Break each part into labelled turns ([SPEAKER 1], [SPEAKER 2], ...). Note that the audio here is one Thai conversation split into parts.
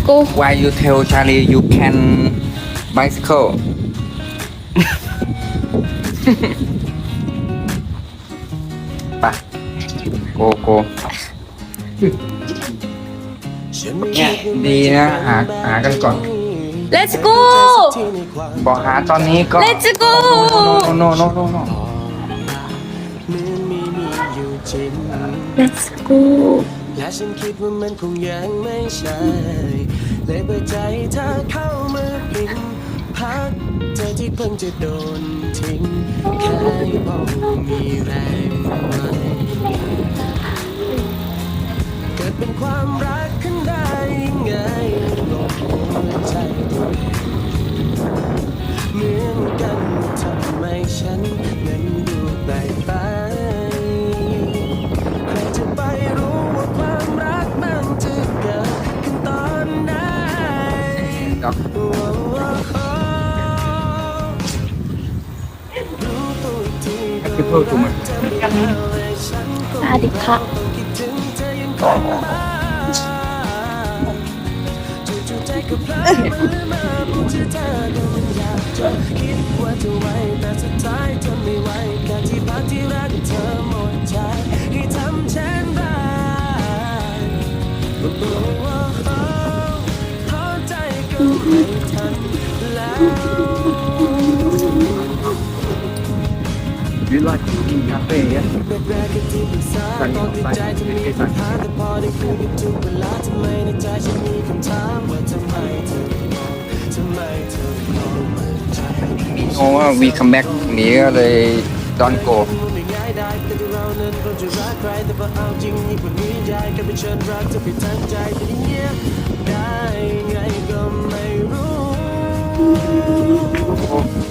[SPEAKER 1] go
[SPEAKER 2] Why you tell Charlie you can bicycle ไปโกโกเนี่ยดีนะหาหากันก่อน
[SPEAKER 1] let's go
[SPEAKER 2] บอกหาตอนนี้ก็
[SPEAKER 1] let's go
[SPEAKER 2] โนโนโนโน
[SPEAKER 1] let's go
[SPEAKER 3] และฉันคิดว่ามันคงยังไม่ใช่ เลยเปิดใจเธอเข้ามาพิงพักเธอที่เพิ่งจะโดนทิ้ง แค่พอมีแรงไหมเกิดเป็นความรักขึ้นได้ยังไงลงหัวใจตัวเองเหมือนกันทำไมฉัน คือ
[SPEAKER 2] เพิ่มตัวมัน
[SPEAKER 3] จะไม่เอาให้ฉันก็
[SPEAKER 1] สวัสดีค่ะ
[SPEAKER 3] คิดถึงเธอยังคงมาจู่ๆใจก็พลาดมือมาพูดชื่อเธอก็มันอยากจะคิดว่าจะไว้แต่สุดท้ายทนไม่ไหวแค่ที่พักที่รักเธอหมดใจให้ทำเช่นไรโอ้โหท้อใจก็ไม่ทันแล้ว
[SPEAKER 2] You like eating cafe yeah
[SPEAKER 3] แรกๆก็ที่ปรึกษาตอนที่ใจจะมีปัญหาแต่พอได้คุยกันทุกเวลาทำไมในใจฉันมีคำถามว่าทำไมองทำไมเธอมองเหมือนใจ
[SPEAKER 2] โอ้ว่า we come back นี้ก็เลย don't go
[SPEAKER 3] มันไม่ง่ายได้แต่ที่เรานั้นเราจะรักใครแต่พอนี้ใจก็ไม่เชิญรักเธอไปทั้งใจแต่เงียบได้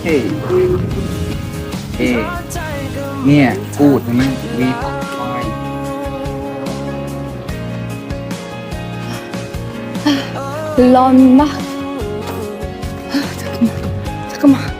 [SPEAKER 3] ฮ้ยเฮ้เนี่
[SPEAKER 2] ยกูดนี่วีร้อนมากเธอก็มา
[SPEAKER 1] เธกันมา